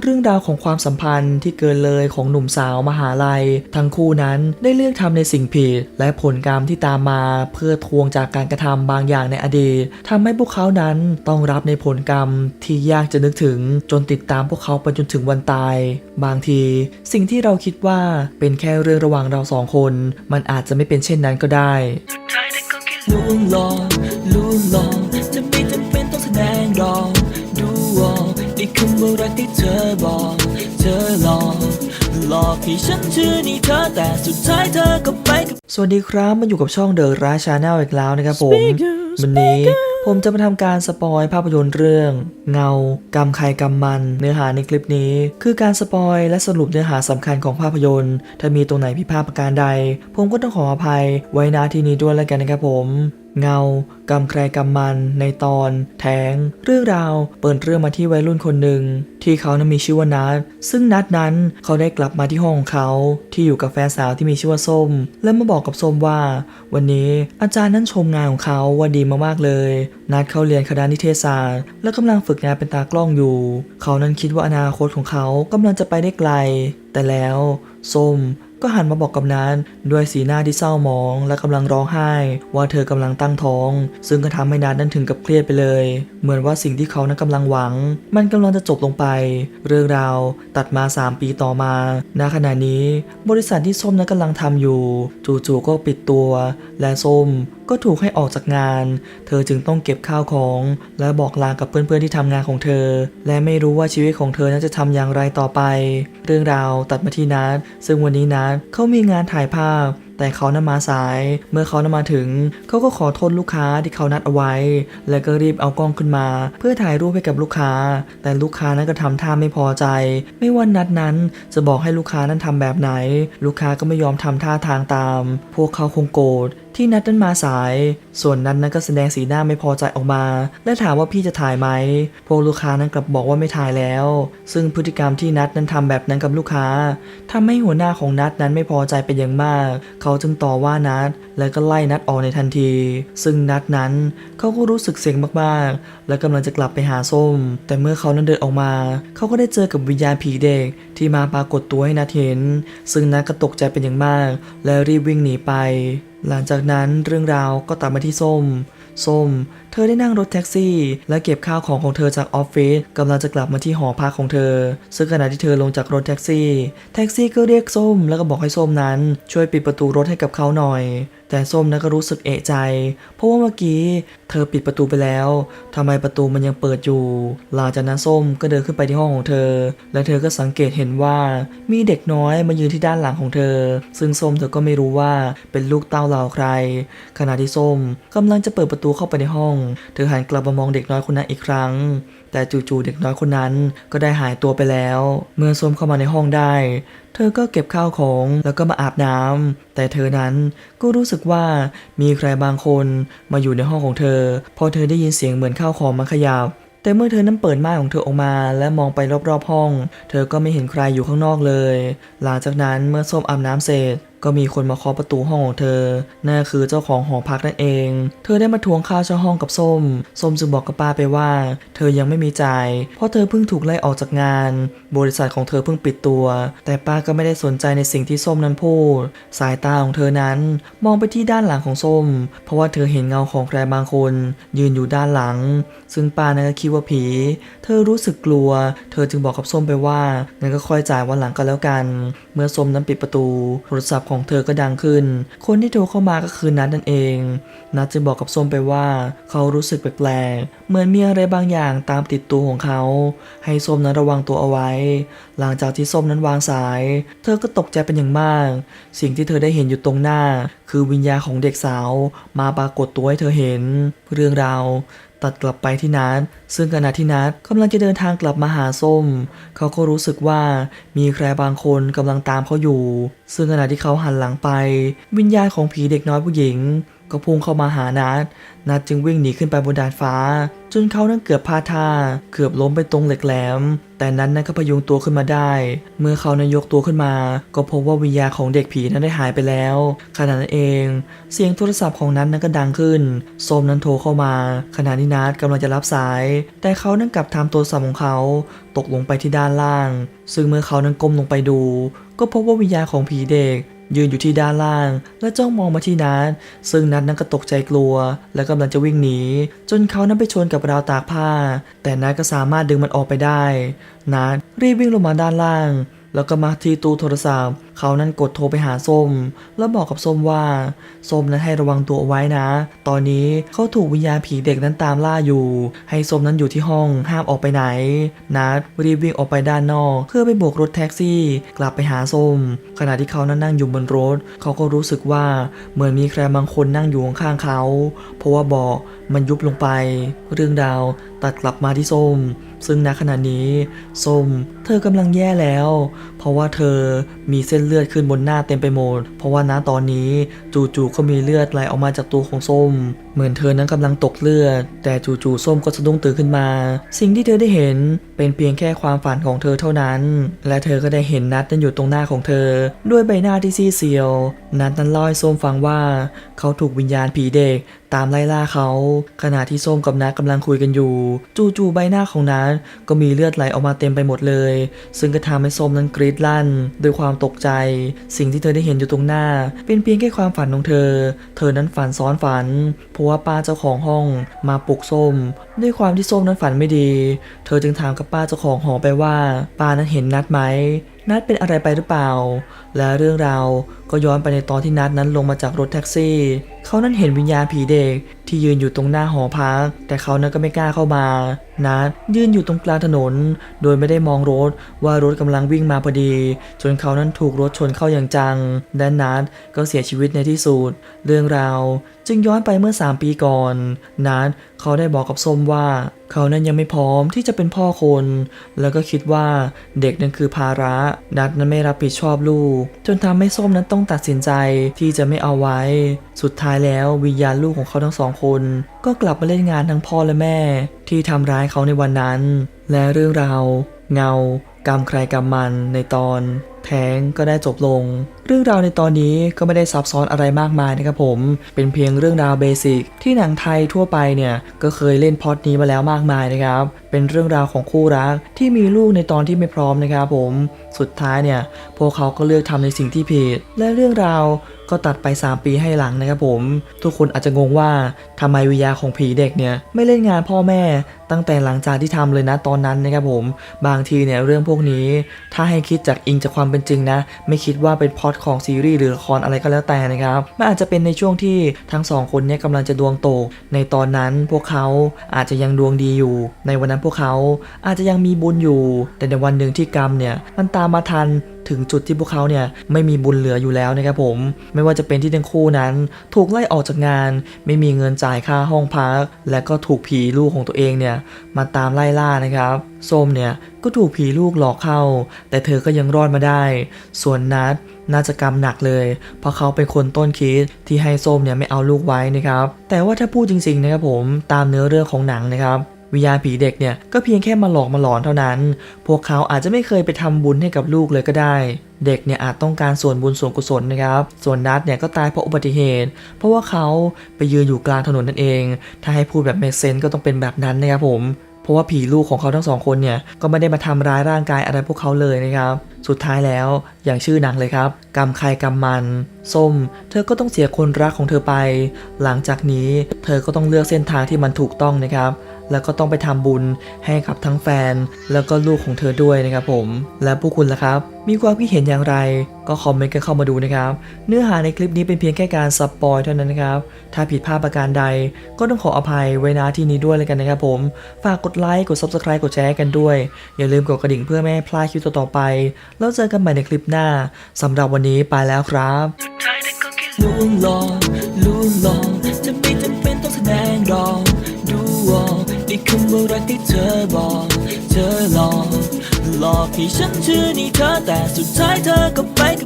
เรื่องราวของความสัมพันธ์ที่เกินเลยของหนุ่มสาวมหาลัย ทั้งคู่นั้นได้เลือกทำในสิ่งผิด และผลกรรมที่ตามมาเพื่อทวงจากการกระทำบางอย่างในอดีตทำให้พวกเขานั้นต้องรับในผลกรรมที่ยากจะนึกถึงจนติดตามพวกเขาไปจนถึงวันตาย บางที สิ่งที่เราคิดว่าเป็นแค่เรื่องระหว่างเราสองคน มันอาจจะไม่เป็นเช่นนั้นก็ได้ลุงหลอกลุงหลอกจะ คือเมื่อรักที่เธอบอก เธอหลอกหลอกให้ฉันเชื่อในเธอแต่สุดท้ายเธอก็ไปกับ สวัสดีครับมาอยู่กับช่องเดอะราชาแนลอีกแล้วนะครับผม วันนี้ผมจะมาทำการสปอยภาพยนตร์เรื่อง เงากรรมใครกรรมมัน เนื้อหาในคลิปนี้ คือการสปอยและสรุปเนื้อหาสำคัญของภาพยนตร์ ถ้ามีตรงไหนผิดพลาดประการใด ผมก็ต้องขออภัยไว้ณที่นี้ด้วยแล้วกันนะครับผม เงากรรมใครกรรมมันในตอน แทง เรื่องราวเปิดเรื่องมาที่วัยรุ่นคนหนึ่ง ที่เขานั้นมีชื่อว่านัทซึ่งนัทนั้นเขาได้กลับมาที่ห้องของเขาที่อยู่กับแฟนสาวที่มีชื่อว่าส้ม และมาบอกกับส้มว่า วันนี้อาจารย์นั้นชมงานของเขาว่าดีมากๆเลย นัดเขาเรียนคณะนิเทศศาสตร์ และกำลังฝึกงานเป็นตากล้องอยู่ เขานั้นคิดว่าอนาคตของเขากำลังจะไปได้ไกล แต่แล้วส้ม ก็หันมาบอกกับนันด้วยสีหน้าที่เศร้าหมอง และกำลังร้องไห้ ว่าเธอกำลังตั้งท้อง ซึ่งก็ทำให้นัทนั้นถึงกับเครียดไปเลย เหมือนว่าสิ่งที่เขานั้นกำลังหวัง มันกำลังจะจบลงไป เรื่องราวตัดมา 3 ปีต่อมาณขณะนี้ บริษัทที่ส้มนั้นกำลังทำอยู่ จู่ๆก็ปิดตัว และส้ม ก็ถูกให้ออกจากงาน เธอจึงต้องเก็บข้าวของ และบอกลากับเพื่อนๆที่ทำงานของเธอ และไม่รู้ว่าชีวิตของเธอนั้นจะทำอย่างไรต่อไป เรื่องราวตัดมาที่นัดซึ่งวันนี้นัดเขามีงานถ่ายภาพแต่เขานั้นมาสาย เมื่อเขานั้นมาถึง เขาก็ขอโทษลูกค้าที่เขานัดเอาไว้ แล้วก็รีบเอากล้องขึ้นมา เพื่อถ่ายรูปให้กับลูกค้า แต่ลูกค้านั้นก็ทำท่าไม่พอใจ ไม่ว่านัดนั้นจะบอกให้ลูกค้านั้นทำแบบไหน ลูกค้าก็ไม่ยอมทำท่าทางตาม พวกเขาคงโกรธ ที่นัดนั้นมาสาย ส่วนนัดนั้นก็แสดงสีหน้าไม่พอใจออกมา และถามว่าพี่จะถ่ายไหม พวกลูกค้านั้นกลับบอกว่าไม่ถ่ายแล้ว ซึ่งพฤติกรรมที่นัดนั้นทำแบบนั้นกับลูกค้าทำให้หัวหน้าของนัดนั้นไม่พอใจเป็นอย่างมาก เขาจึงต่อว่านัด แล้วก็ไล่นัดออกในทันที ซึ่งนัดนั้นเขาก็รู้สึกเสียงมากๆ และกำลังจะกลับไปหาส้ม แต่เมื่อเขานั้นเดินออกมา เขาก็ได้เจอกับวิญญาณผีเด็กที่มาปรากฏตัวให้นัดเห็น ซึ่งนัดก็ตกใจเป็นอย่างมาก และรีบวิ่งหนีไป หลังจากนั้นเรื่องราวก็ตัดมาที่ส้ม ส้ม เธอได้นั่งรถแท็กซี่ และเก็บข้าวของของเธอจากออฟฟิศกำลังจะกลับมาที่หอพักของเธอ ซึ่งขณะที่เธอลงจากรถแท็กซี่ แท็กซี่ก็เรียกส้มแล้วก็บอกให้ส้มนั้น ช่วยปิดประตูรถให้กับเขาหน่อย แต่ส้มนั้นก็รู้สึกเอะใจ เพราะว่าเมื่อกี้เธอปิดประตูไปแล้วทำไมประตูมันยังเปิดอยู่ หลังจากนั้นส้มก็เดินขึ้นไปที่ห้องของเธอ และเธอก็สังเกตเห็นว่ามีเด็กน้อยมายืนที่ด้านหลังของเธอ ซึ่งส้มเธอก็ไม่รู้ว่าเป็นลูกเต้าเหล่าใคร ขณะที่ส้มกำลังจะเปิดประตูเข้าไปในห้องเธอหันกลับมามองเด็กน้อยคนนั้นอีกครั้ง แต่จู่ๆเด็กน้อยคนนั้นก็ได้หายตัวไปแล้ว เมื่อส้มเข้ามาในห้องได้ เธอก็เก็บข้าวของแล้วก็มาอาบน้ำแต่เธอนั้นก็รู้สึกว่ามีใครบางคนมาอยู่ในห้องของเธอ พอเธอได้ยินเสียงเหมือนข้าวของมันขยับแต่เมื่อเธอนั้นเปิดม่านของเธอออกมาและมองไปรอบๆห้อง เธอก็ไม่เห็นใครอยู่ข้างนอกเลย หลังจากนั้นเมื่อส้มอาบน้ำเสร็จ ก็มีคนมาเคาะประตูห้องของเธอ นั่นคือเจ้าของหอพักนั่นเอง เธอได้มาทวงค่าเช่าห้องกับส้ม ส้มจึงบอกกับป้าไปว่า เธอยังไม่มีจ่าย เพราะเธอเพิ่งถูกไล่ออกจากงาน บริษัทของเธอเพิ่งปิดตัว แต่ป้าก็ไม่ได้สนใจในสิ่งที่ส้มนั้นพูด สายตาของเธอนั้นมองไปที่ด้านหลังของส้ม เพราะว่าเธอเห็นเงาของใครบางคน ยืนอยู่ด้านหลัง ซึ่งป้านั้นก็คิดว่าผี เธอรู้สึกกลัว เธอจึงบอกกับส้มไปว่างั้นก็ค่อยจ่ายวันหลังก็แล้วกันเมื่อส้มนั้นปิดประตู โทรศัพท์ของเธอก็ดังขึ้น คนที่โทรเข้ามาก็คือนัทนั่นเอง นัทจึงบอกกับส้มไปว่า เขารู้สึกแปลกๆ เหมือนมีอะไรบางอย่างตามติดตัวของเขา ให้ส้มนั้นระวังตัวเอาไว้ หลังจากที่ส้มนั้นวางสาย เธอก็ตกใจเป็นอย่างมาก สิ่งที่เธอได้เห็นอยู่ตรงหน้า คือวิญญาณของเด็กสาว มาปรากฏตัวให้เธอเห็น เรื่องราว ตัดกลับไปที่นัดซึ่งขณะที่นัดกำลังจะเดินทางกลับมาหาส้ม เขาก็รู้สึกว่ามีใครบางคนกำลังตามเขาอยู่ ซึ่งขณะที่เขาหันหลังไป วิญญาณของผีเด็กน้อยผู้หญิง ก็พุ่งเข้ามาหานัดนัดจึงวิ่งหนีขึ้นไปบนดาดฟ้า จนเขานั้นเกือบพลาดท่า เกือบล้มไปตรงเหล็กแหลม แต่นั้นนั้นก็พยุงตัวขึ้นมาได้ เมื่อเขานั้นยกตัวขึ้นมา ก็พบว่าวิญญาของเด็กผีนั้นได้หายไปแล้ว ขณะนั้นเอง เสียงโทรศัพท์ของนัทนั้นก็ดังขึ้นโซมนั้นโทรเข้ามา ขณะที่นัทกำลังจะรับสาย แต่เขานั้นกลับทำโทรศัพท์ของเขาตกลงไปที่ด้านล่าง ซึ่งเมื่อเขานั้นก้มลงไปดู ก็พบว่าวิญญาของผีเด็ก ยืนอยู่ที่ด้านล่าง และจ้องมองมาที่นัทซึ่งนัทนั้นก็ตกใจกลัว และกำลังจะวิ่งหนี จนเขานั้นไปชนกับราวตากผ้า แต่นัทก็สามารถดึงมันออกไปได้นัทรีบวิ่งลงมาด้านล่าง แล้วก็มาที่ตู้โทรศัพท์ เขานั้นกดโทรไปหาส้ม แล้วบอกกับส้มว่า ส้มนั้นให้ระวังตัวไว้นะ ตอนนี้เขาถูกวิญญาณผีเด็กนั้นตามล่าอยู่ ให้ส้มนั้นอยู่ที่ห้องห้ามออกไปไหน นัดรีบวิ่งออกไปด้านนอก เพื่อไปโบกรถแท็กซี่ กลับไปหาส้ม ขณะที่เขานั้นนั่งอยู่บนรถ เขาก็รู้สึกว่าเหมือนมีใครบางคนนั่งอยู่ข้างๆเขา เพราะว่าเบาะมันยุบลงไป เรื่องราวตัดกลับมาที่ส้ม ซึ่งณขณะนี้ส้มเธอกำลังแย่แล้ว เพราะว่าเธอมีเส้นเลือดขึ้นบนหน้าเต็มไปหมด เพราะว่าณตอนนี้จู่ๆก็มีเลือดไหลออกมาจากตัวของส้ม เหมือนเธอนั้นกำลังตกเลือด แต่จู่ๆส้มก็สะดุ้งตื่นขึ้นมา สิ่งที่เธอได้เห็นเป็นเพียงแค่ความฝันของเธอเท่านั้น และเธอก็ได้เห็นนัดนั้นอยู่ตรงหน้าของเธอ ด้วยใบหน้าที่ซีเซียว นัดนั้นเล่าให้ส้มฟังว่า เขาถูกวิญญาณผีเด็ก ตามไล่ล่าเขา ขณะที่ส้มกับนัดกำลังคุยกันอยู่ จู่ๆใบหน้าของนัดก็มีเลือดไหลออกมาเต็มไปหมดเลย ซึ่งก็ทำให้ส้มนั้นกรีดลั่นด้วยความตกใจ สิ่งที่เธอได้เห็นอยู่ตรงหน้า เป็นเพียงแค่ความฝันของเธอ เธอนั้นฝันซ้อนฝัน เพราะว่าป้าเจ้าของห้องมาปลุกส้ม ด้วยความที่ส้มนั้นฝันไม่ดี เธอจึงถามกับป้าเจ้าของหอไปว่าป้านั้นเห็นนัดไหม นัดเป็นอะไรไปหรือเปล่า และเรื่องราวก็ย้อนไปในตอนที่นัดนั้นลงมาจากรถแท็กซี่ เขานั้นเห็นวิญญาณผีเด็ก ที่ยืนอยู่ตรงหน้าหอพัก แต่เขานั้นก็ไม่กล้าเข้ามานัดยืนอยู่ตรงกลางถนน โดยไม่ได้มองรถว่ารถกำลังวิ่งมาพอดี จนเขานั้นถูกรถชนเข้าอย่างจังและนัดก็เสียชีวิตในที่สุด เรื่องราวจึงย้อนไปเมื่อ 3 ปีก่อน นัดเขาได้บอกกับส้มว่า เขานั้นยังไม่พร้อมที่จะเป็นพ่อคน แล้วก็คิดว่าเด็กนั้นคือภาระ นัดนั้นไม่รับผิดชอบลูก จนทำให้ส้มนั้นต้องตัดสินใจที่จะไม่เอาไว้ สุดท้ายแล้ววิญญาณลูกของเขาทั้งสองคน ก็กลับมาเล่นงานทั้งพ่อและแม่ ที่ทำร้ายเขาในวันนั้น และเรื่องราว เงากรรมใครกรรมมันในตอน แท้งก็ได้จบลงเรื่องราวในตอนนี้ก็ไม่ได้ซับซ้อนอะไรมากมายนะครับผม เป็นเพียงเรื่องราวเบสิกที่หนังไทยทั่วไปเนี่ยก็เคยเล่นพอดนี้มาแล้วมากมายนะครับ เป็นเรื่องราวของคู่รักที่มีลูกในตอนที่ไม่พร้อมนะครับผม สุดท้ายเนี่ยพวกเขาก็เลือกทำในสิ่งที่ผิด และเรื่องราวก็ตัดไป 3 ปีให้หลังนะครับผม ทุกคนอาจจะงงว่าทำไมวิญญาของผีเด็กเนี่ยไม่เล่นงานพ่อแม่ตั้งแต่หลังจากที่ทำเลยนะตอนนั้นนะครับผม บางทีเนี่ยเรื่องพวกนี้ ถ้าให้คิดจากอิงจากความเป็นจริงนะ ไม่คิดว่าเป็นพล็อตของซีรีส์หรือละครอะไรก็แล้วแต่นะครับมันอาจจะเป็นในช่วงที่ทั้งสองคนเนี่ยกำลังจะดวงโต ในตอนนั้นพวกเขาอาจจะยังดวงดีอยู่ ในวันนั้นพวกเขาอาจจะยังมีบุญอยู่ แต่ในวันหนึ่งที่กรรมเนี่ยมันตามมาทันถึงจุดที่พวกเขาเนี่ยไม่มีบุญเหลืออยู่แล้วนะครับผม ไม่ว่าจะเป็นที่ทั้งคู่นั้น ถูกไล่ออกจากงาน ไม่มีเงินจ่ายค่าห้องพัก และก็ถูกผีลูกของตัวเองเนี่ยมาตามไล่ล่านะครับส้มเนี่ยก็ถูกผีลูกหลอกเข้า แต่เธอก็ยังรอดมาได้ ส่วนนัด น่าจะกรรมหนักเลย เพราะเขาเป็นคนต้นคิดที่ให้ส้มเนี่ยไม่เอาลูกไว้นะครับ แต่ว่าถ้าพูดจริงๆนะครับผมตามเนื้อเรื่องของหนังนะครับวิญญาณผีเด็กเนี่ยก็เพียงแค่มาหลอกมาหลอนเท่านั้น พวกเขาอาจจะไม่เคยไปทำบุญให้กับลูกเลยก็ได้ เด็กเนี่ยอาจต้องการส่วนบุญส่วนกุศลนะครับ ส่วนนัดเนี่ยก็ตายเพราะอุบัติเหตุ เพราะว่าเขาไปยืนอยู่กลางถนนนั่นเอง ถ้าให้พูดแบบเมคเซนก็ต้องเป็นแบบนั้นนะครับผม เพราะว่าผีลูกของเขาทั้งสองคนเนี่ยก็ไม่ได้มาทำร้ายร่างกายอะไรพวกเขาเลยนะครับ สุดท้ายแล้วอย่างชื่อหนังเลยครับ กรรมใครกรรมมัน ส้ม เธอก็ต้องเสียคนรักของเธอไป หลังจากนี้เธอก็ต้องเลือกเส้นทางที่มันถูกต้องนะครับ แล้วก็ต้องไปทำบุญให้กับทั้งแฟน แล้วก็ลูกของเธอด้วยนะครับผม และพวกคุณล่ะครับ มีความคิดเห็นอย่างไร ก็คอมเมนต์กันเข้ามาดูนะครับ เนื้อหาในคลิปนี้เป็นเพียงแค่การสปอยเท่านั้นนะครับ ถ้าผิดพลาดประการใด ก็ต้องขออภัยไว้ณที่นี้ด้วยเลยกันนะครับผม ฝากกดไลค์ กด subscribe กดแชร์กันด้วย อย่าลืมกดกระดิ่งเพื่อไม่ให้พลาดคลิปต่อๆไป แล้วเจอกันใหม่ในคลิปหน้าสำหรับวันนี้ไปแล้วครับสุดท้ายนั้นก็แค่วงหลอกลวงหลอก คำว่ารักที่เธอบอก เธอหลอกหลอกให้ฉันเชื่อในเธอแต่สุดท้ายเธอก็ไปกับ